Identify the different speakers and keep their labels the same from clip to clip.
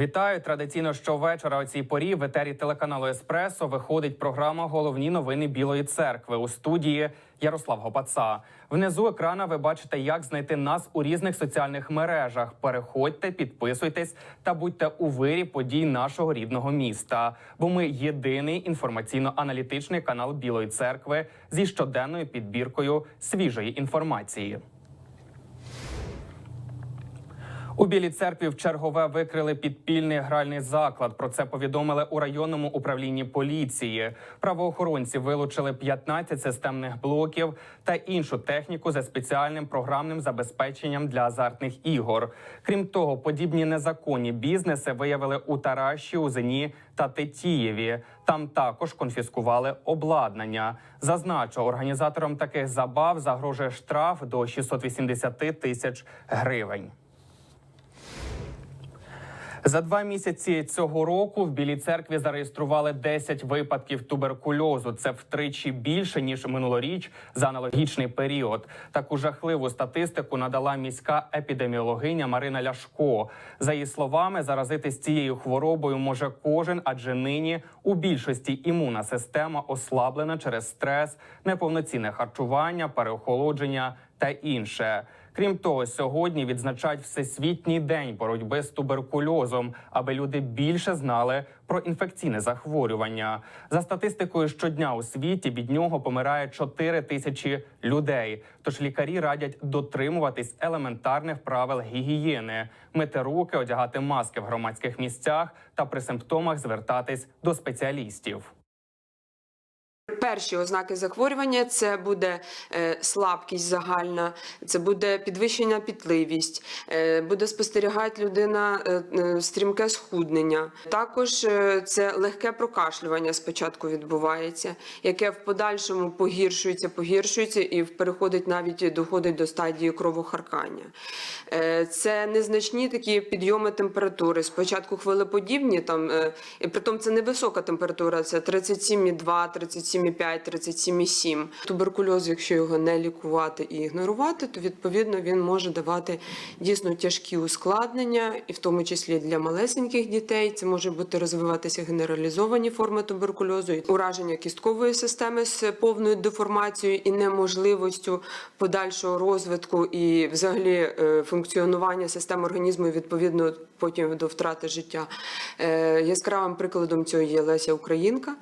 Speaker 1: Вітаю традиційно щовечора о цій порі в етері телеканалу Еспресо виходить програма Головні новини Білої церкви у студії Ярослав Гопаца. Внизу екрана ви бачите, як знайти нас у різних соціальних мережах. Переходьте, підписуйтесь та будьте у вирі подій нашого рідного міста. Бо ми єдиний інформаційно-аналітичний канал Білої церкви зі щоденною підбіркою свіжої інформації. У Білій церкві в чергове викрили підпільний гральний заклад. Про це повідомили у районному управлінні поліції. Правоохоронці вилучили 15 системних блоків та іншу техніку за спеціальним програмним забезпеченням для азартних ігор. Крім того, подібні незаконні бізнеси виявили у Тараші, Узині та Тетіїві. Там також конфіскували обладнання. Зазначу, організаторам таких забав загрожує штраф до 680 тисяч гривень. За два місяці цього року в Білій церкві зареєстрували 10 випадків туберкульозу. Це втричі більше ніж минулоріч за аналогічний період. Таку жахливу статистику надала міська епідеміологиня Марина Ляшко. За її словами, заразитись цією хворобою може кожен, адже нині у більшості імунна система ослаблена через стрес, неповноцінне харчування, переохолодження та інше. Крім того, сьогодні відзначають всесвітній день боротьби з туберкульозом, аби люди більше знали про інфекційне захворювання. За статистикою, щодня у світі від нього помирає 4 тисячі людей. Тож лікарі радять дотримуватись елементарних правил гігієни, мити руки, одягати маски в громадських місцях та при симптомах звертатись до спеціалістів.
Speaker 2: Перші ознаки захворювання це буде е, слабкість загальна, це буде підвищена пітливість, е, буде спостерігати людина е, стрімке схуднення. Також це легке прокашлювання спочатку відбувається, яке в подальшому погіршується, погіршується і переходить навіть доходить до стадії кровохаркання. Це незначні такі підйоми температури. Спочатку хвилеподібні, там, і притом це невисока температура, це 37,2, 37,5, 37,7. Туберкульоз, якщо його не лікувати і ігнорувати, то відповідно він може давати дійсно тяжкі ускладнення, і в тому числі для малесеньких дітей. Це може бути розвиватися генералізовані форми туберкульозу, ураження кісткової системи з повною деформацією і неможливістю подальшого розвитку і взагалі е, функціонування системи організму відповідно потім до втрати життя. Е, Яскравим прикладом цього є Леся Українка.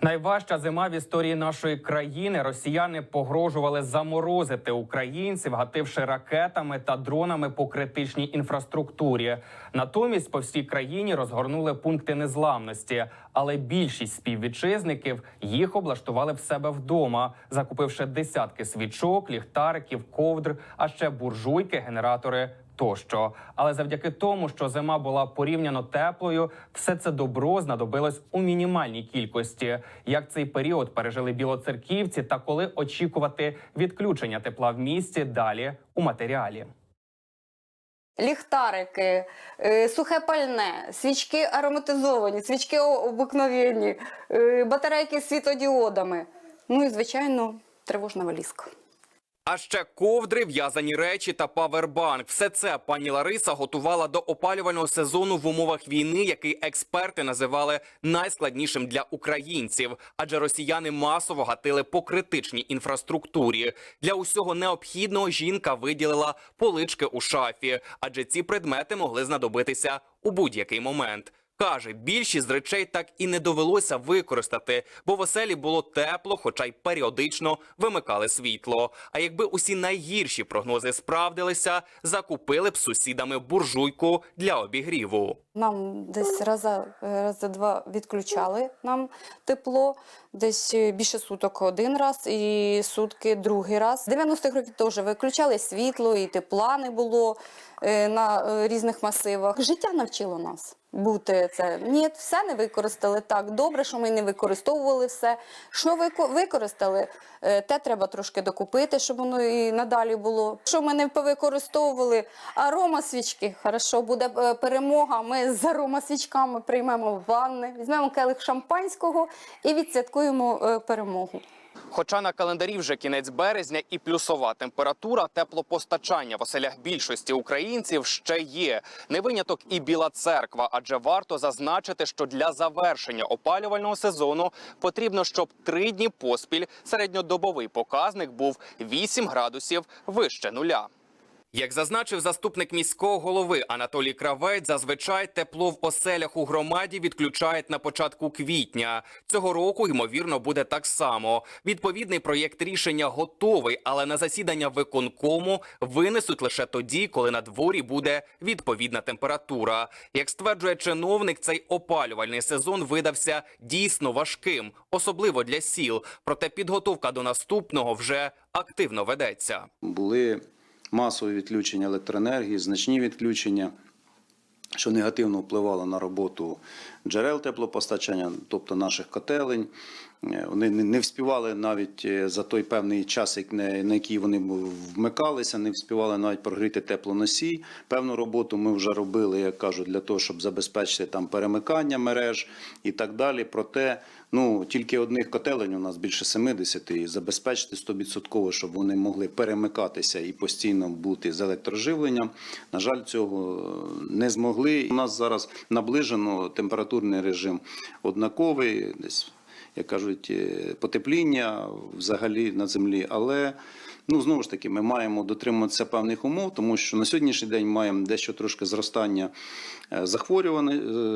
Speaker 1: Найважча зима в історії нашої країни. Росіяни погрожували заморозити українців, гативши ракетами та дронами по критичній інфраструктурі. Натомість по всій країні розгорнули пункти незламності, але більшість співвітчизників їх облаштували в себе вдома, закупивши десятки свічок, ліхтариків, ковдр, а ще буржуйки, генератори тощо. Але завдяки тому, що зима була порівняно теплою, все це добро знадобилось у мінімальній кількості. Як цей період пережили білоцерківці, та коли очікувати відключення тепла в місті далі у матеріалі.
Speaker 3: ліхтарики, е, сухе пальне, свічки ароматизовані, свічки обикновенні, е, батарейки з світодіодами. Ну і, звичайно, тривожна валізка.
Speaker 1: А ще ковдри, в'язані речі та павербанк. Все це пані Лариса готувала до опалювального сезону в умовах війни, який експерти називали найскладнішим для українців, адже росіяни масово гатили по критичній інфраструктурі. Для усього необхідного жінка виділила полички у шафі, адже ці предмети могли знадобитися у будь-який момент. Каже, більшість з речей так і не довелося використати, бо в оселі було тепло, хоча й періодично вимикали світло. А якби усі найгірші прогнози справдилися, закупили б сусідами буржуйку для обігріву.
Speaker 3: Нам десь раза, рази два відключали нам тепло, десь е, більше суток один раз і сутки другий раз. 90-х років теж виключали світло, і тепла не було е, на е, різних масивах. Життя навчило нас бути це. Ні, все не використали так. Добре, що ми не використовували все. Що вико- використали, е, те треба трошки докупити, щоб воно і надалі було. Що ми не повикористовували, арома свічки, хорошо, буде е, перемога. Ми з арома свічками приймемо ванни, візьмемо келих шампанського і відсвяткуємо е, перемогу.
Speaker 1: Хоча на календарі вже кінець березня і плюсова температура, теплопостачання в оселях більшості українців ще є. Не виняток і Біла церква, адже варто зазначити, що для завершення опалювального сезону потрібно, щоб три дні поспіль середньодобовий показник був 8 градусів вище нуля. Як зазначив заступник міського голови Анатолій Кравець, зазвичай тепло в оселях у громаді відключають на початку квітня. Цього року ймовірно буде так само. Відповідний проєкт рішення готовий, але на засідання виконкому винесуть лише тоді, коли на дворі буде відповідна температура. Як стверджує чиновник, цей опалювальний сезон видався дійсно важким, особливо для сіл. Проте підготовка до наступного вже активно ведеться.
Speaker 4: були масові відключення електроенергії, значні відключення, що негативно впливало на роботу джерел теплопостачання, тобто наших котелень. Е, Вони не вспівали навіть е, за той певний час, як не- на який вони вмикалися, не вспівали навіть прогріти теплоносій. Певну роботу ми вже робили, як кажуть, для того, щоб забезпечити там перемикання мереж і так далі. Проте ну тільки одних котелень у нас більше 70, і забезпечити 100%, щоб вони могли перемикатися і постійно бути з електроживленням. На жаль, цього е, не змогли. У нас зараз наближено температурний режим однаковий, десь як кажуть, е, потепління взагалі на землі. Але ну знову ж таки, ми маємо дотримуватися певних умов, тому що на сьогоднішній день маємо дещо трошки зростання е, захворювань,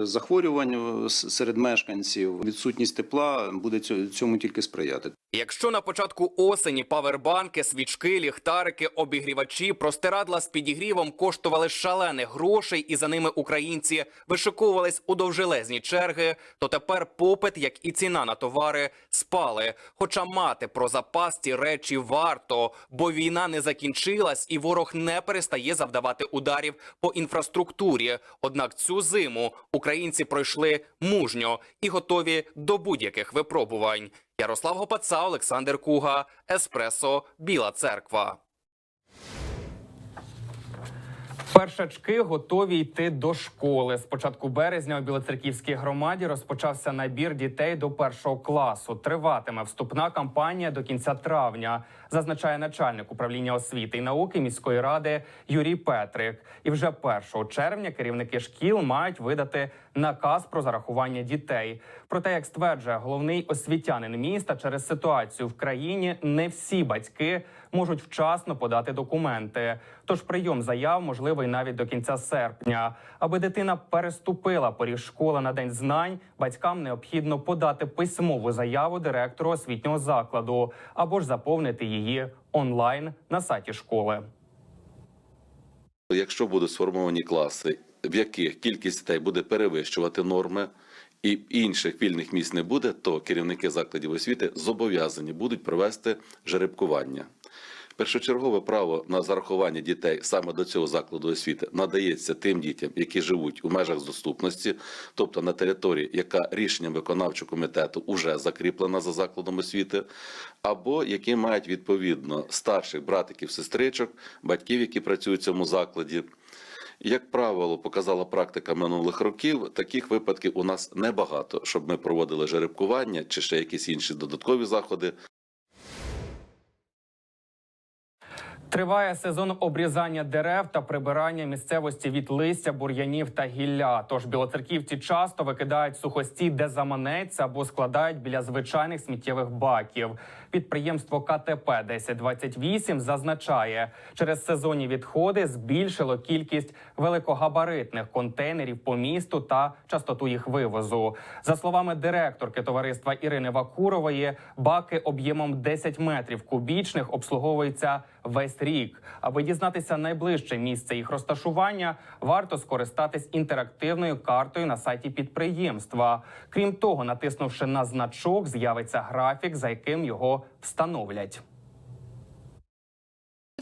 Speaker 4: е, захворювань е, серед мешканців. Відсутність тепла буде цьо- цьому тільки сприяти.
Speaker 1: Якщо на початку осені павербанки, свічки, ліхтарики, обігрівачі, простирадла з підігрівом коштували шалених грошей, і за ними українці вишиковувались у довжелезні черги, то тепер попит, як і ціна на товари, спали. Хоча мати про запас ці речі варто, бо війна не закінчилась і ворог не перестає завдавати ударів по інфраструктурі. Однак цю зиму українці пройшли мужньо і готові до будь-яких випробувань. Ярослав Гопаца, Олександр Куга, Еспресо, Біла Церква. Першачки готові йти до школи. З початку березня у Білоцерківській громаді розпочався набір дітей до першого класу. Триватиме вступна кампанія до кінця травня, зазначає начальник управління освіти і науки міської ради Юрій Петрик. І вже 1 червня керівники шкіл мають видати наказ про зарахування дітей. Проте, як стверджує головний освітянин міста, через ситуацію в країні не всі батьки можуть вчасно подати документи. Тож прийом заяв можливий навіть до кінця серпня. Аби дитина переступила поріг школи на день знань, батькам необхідно подати письмову заяву директору освітнього закладу або ж заповнити її онлайн на сайті школи.
Speaker 5: Якщо будуть сформовані класи, в яких кількість дітей буде перевищувати норми, і інших вільних місць не буде, то керівники закладів освіти зобов'язані будуть провести жеребкування. Першочергове право на зарахування дітей саме до цього закладу освіти надається тим дітям, які живуть у межах доступності, тобто на території, яка рішенням виконавчого комітету вже закріплена за закладом освіти, або які мають відповідно старших братиків, сестричок, батьків, які працюють в цьому закладі. Як правило, показала практика минулих років, таких випадків у нас небагато, щоб ми проводили жеребкування чи ще якісь інші додаткові заходи.
Speaker 1: Триває сезон обрізання дерев та прибирання місцевості від листя, бур'янів та гілля. Тож білоцерківці часто викидають сухості, де заманеться, або складають біля звичайних сміттєвих баків. Підприємство КТП 1028 зазначає, через сезонні відходи збільшило кількість великогабаритних контейнерів по місту та частоту їх вивозу. За словами директорки товариства Ірини Вакурової, баки об'ємом 10 метрів кубічних обслуговуються весь рік. Аби дізнатися найближче місце їх розташування, варто скористатись інтерактивною картою на сайті підприємства. Крім того, натиснувши на значок, з'явиться графік, за яким його встановлять.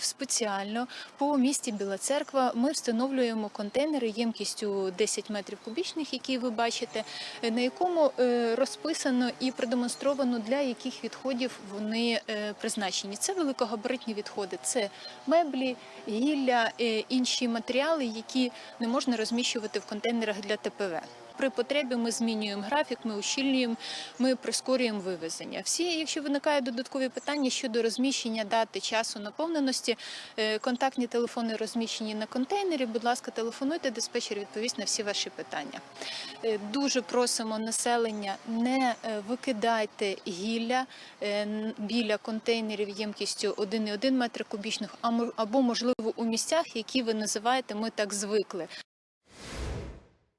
Speaker 6: Спеціально по місті Біла Церква ми встановлюємо контейнери ємкістю 10 метрів кубічних, які ви бачите, на якому е, розписано і продемонстровано для яких відходів вони е, призначені. Це великогабаритні відходи, це меблі, гілля, е, інші матеріали, які не можна розміщувати в контейнерах для ТПВ. при потребі ми змінюємо графік, ми ущільнюємо, ми прискорюємо вивезення. Всі, якщо виникають додаткові питання щодо розміщення дати часу наповненості, е, контактні телефони розміщені на контейнері. Будь ласка, телефонуйте, диспетчер відповість на всі ваші питання. Е, Дуже просимо населення не е, викидайте гілля біля контейнерів ємкістю 1,1 метр кубічних, або можливо у місцях, які ви називаєте, ми так звикли.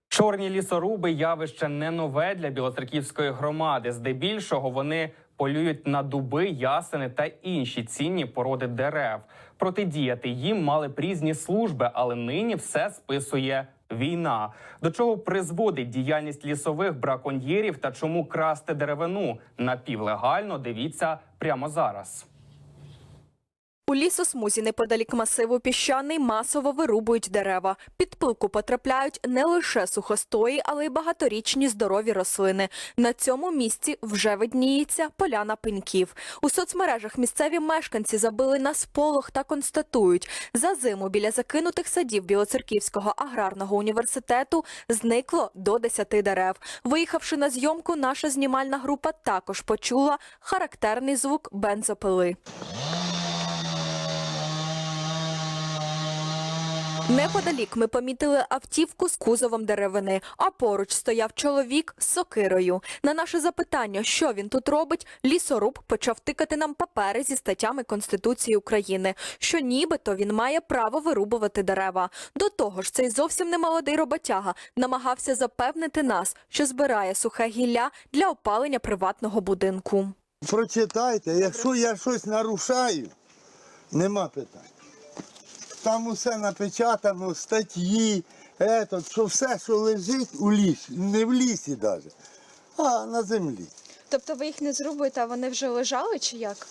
Speaker 1: Чорні лісоруби явище не нове для білоцерківської громади. Здебільшого вони полюють на дуби, ясени та інші цінні породи дерев. Протидіяти їм мали б різні служби, але нині все списує війна. До чого призводить діяльність лісових браконьєрів та чому красти деревину напівлегально? Дивіться прямо зараз.
Speaker 7: У лісосмузі неподалік масиву піщаний масово вирубують дерева. Під пилку потрапляють не лише сухостої, але й багаторічні здорові рослини. На цьому місці вже видніється поляна пеньків. У соцмережах місцеві мешканці забили на сполох та констатують, за зиму біля закинутих садів Білоцерківського аграрного університету зникло до 10 дерев. Виїхавши на зйомку, наша знімальна група також почула характерний звук бензопили. Неподалік ми помітили автівку з кузовом деревини, а поруч стояв чоловік з сокирою. На наше запитання, що він тут робить, лісоруб почав тикати нам папери зі статтями Конституції України, що нібито він має право вирубувати дерева. До того ж, цей зовсім немолодий роботяга намагався запевнити нас, що збирає сухе гілля для опалення приватного будинку.
Speaker 8: Прочитайте, якщо я щось нарушаю, нема питань. Там усе напечатано, статті, етот, що все, що лежить у лісі, не в лісі навіть, а на землі.
Speaker 9: Тобто ви їх не зрубуєте, а вони вже лежали чи як?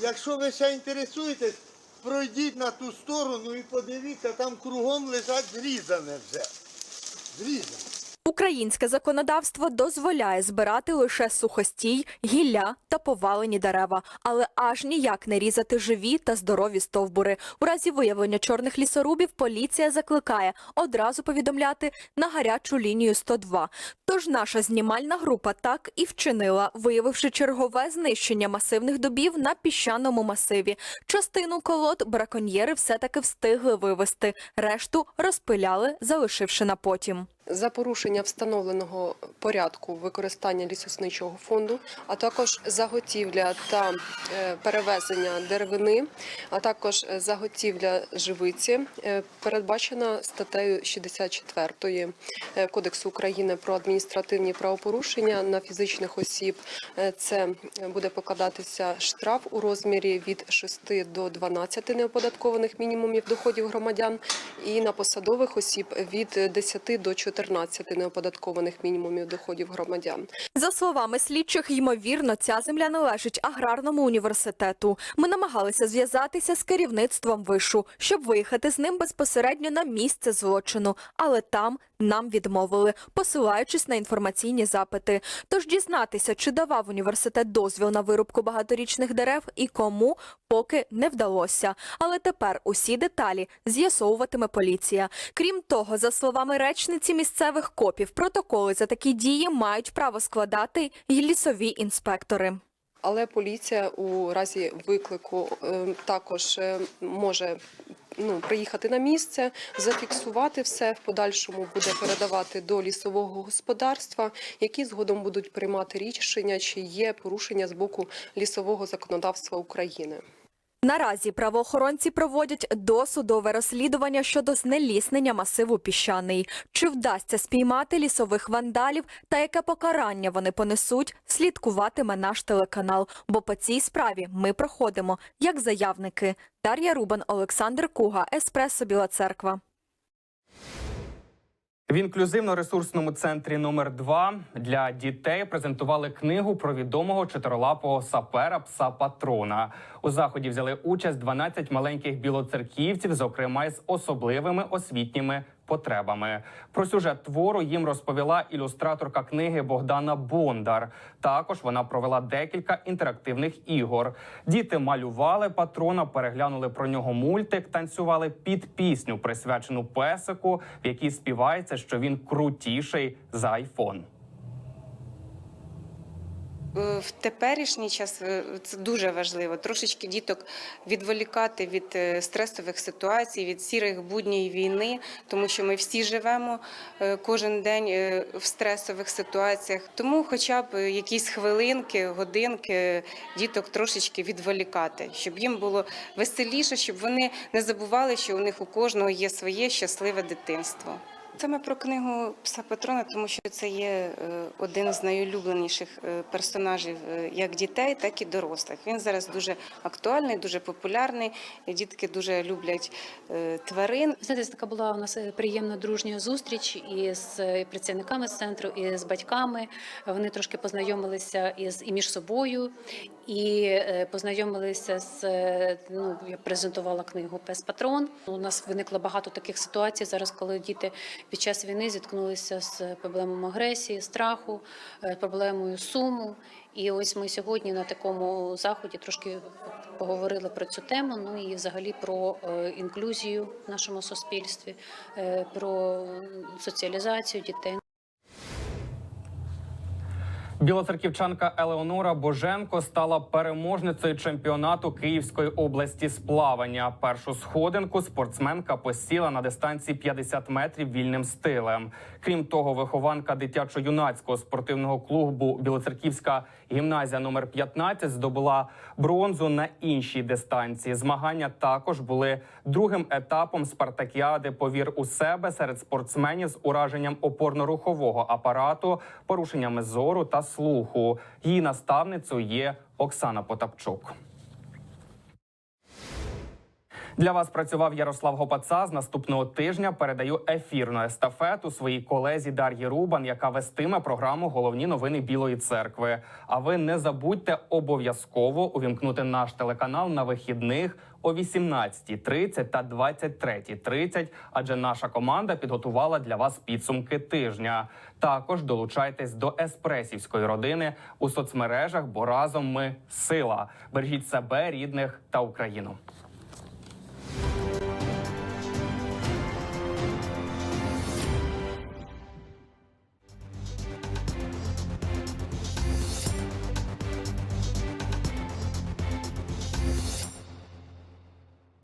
Speaker 8: Якщо ви ще інтересуєтесь, пройдіть на ту сторону і подивіться, там кругом лежать зрізане вже. Зрізане.
Speaker 7: Українське законодавство дозволяє збирати лише сухостій, гілля та повалені дерева, але аж ніяк не різати живі та здорові стовбури. У разі виявлення чорних лісорубів поліція закликає одразу повідомляти на гарячу лінію 102. Тож наша знімальна група так і вчинила, виявивши чергове знищення масивних дубів на піщаному масиві. Частину колод браконьєри все-таки встигли вивезти, решту розпиляли, залишивши на потім.
Speaker 10: За порушення встановленого порядку використання лісосничого фонду, а також заготівля та е, перевезення деревини, а також заготівля живиці, е, передбачена статтею 64 е, Кодексу України про адміністративні правопорушення на фізичних осіб. Це буде покладатися штраф у розмірі від 6 до 12 неоподаткованих мінімумів доходів громадян і на посадових осіб від 10 до 14 неоподаткованих мінімумів доходів громадян.
Speaker 7: За словами слідчих, ймовірно, ця земля належить аграрному університету. Ми намагалися зв'язатися з керівництвом вишу, щоб виїхати з ним безпосередньо на місце злочину, але там нам відмовили, посилаючись на інформаційні запити. Тож дізнатися, чи давав університет дозвіл на вирубку багаторічних дерев і кому, поки не вдалося. Але тепер усі деталі з'ясовуватиме поліція. Крім того, за словами речниці місцевих копів, протоколи за такі дії мають право складати й лісові інспектори.
Speaker 10: Але поліція у разі виклику е, також е, може ну, приїхати на місце, зафіксувати все, в подальшому буде передавати до лісового господарства, які згодом будуть приймати рішення, чи є порушення з боку лісового законодавства України.
Speaker 7: Наразі правоохоронці проводять досудове розслідування щодо знеліснення масиву піщаний. Чи вдасться спіймати лісових вандалів та яке покарання вони понесуть, слідкуватиме наш телеканал. Бо по цій справі ми проходимо як заявники. Дар'я Рубан, Олександр Куга, Еспресо Біла Церква.
Speaker 1: В інклюзивно-ресурсному центрі номер 2 для дітей презентували книгу про відомого чотирилапого сапера пса патрона. У заході взяли участь 12 маленьких білоцерківців, зокрема з особливими освітніми потребами. Про сюжет твору їм розповіла ілюстраторка книги Богдана Бондар. Також вона провела декілька інтерактивних ігор. Діти малювали патрона, переглянули про нього мультик, танцювали під пісню, присвячену песику, в якій співається, що він крутіший за айфон.
Speaker 11: Е, В теперішній час е, це дуже важливо. Трошечки діток відволікати від е, стресових ситуацій, від сірих будній війни, тому що ми всі живемо кожен день в стресових ситуаціях. Тому, хоча б якісь хвилинки, годинки діток трошечки відволікати, щоб їм було веселіше, щоб вони не забували, що у них у кожного є своє щасливе дитинство. Саме про книгу пса Патрона, тому що це є е, один з найулюбленіших е, персонажів е, як дітей, так і дорослих. Він зараз дуже актуальний, дуже популярний. Дітки дуже люблять тварин.
Speaker 12: Знаєте, така була у нас приємна дружня зустріч із працівниками з центру, і з батьками. Вони трошки познайомилися із і між собою, і е, познайомилися з е, ну, я презентувала книгу Пес Патрон. У нас виникло багато таких ситуацій зараз, коли діти під час війни зіткнулися з проблемами агресії, страху, е, проблемою суму. І ось ми сьогодні на такому заході трошки поговорили про цю тему. Ну і взагалі про інклюзію в нашому суспільстві, про соціалізацію дітей.
Speaker 1: Білоцерківчанка Елеонора Боженко стала переможницею чемпіонату Київської області з плавання. Першу сходинку спортсменка посіла на дистанції 50 метрів вільним стилем. Крім того, вихованка дитячо-юнацького спортивного клубу Білоцерківська гімназія номер 15 здобула бронзу на іншій дистанції. Змагання також були другим етапом спартакіади Повір у себе серед спортсменів з ураженням опорно-рухового апарату, порушеннями зору та слуху. Її наставницею є Оксана Потапчук. Для вас працював Ярослав Гопаца. З наступного тижня передаю ефірну естафету своїй колезі Дар'ї Рубан, яка вестиме програму Головні новини Білої церкви. А ви не забудьте обов'язково увімкнути наш телеканал на вихідних о 18.30 та 23.30, адже наша команда підготувала для вас підсумки тижня. Також долучайтесь до еспресівської родини у соцмережах, бо разом ми сила. Бережіть себе, рідних та Україну.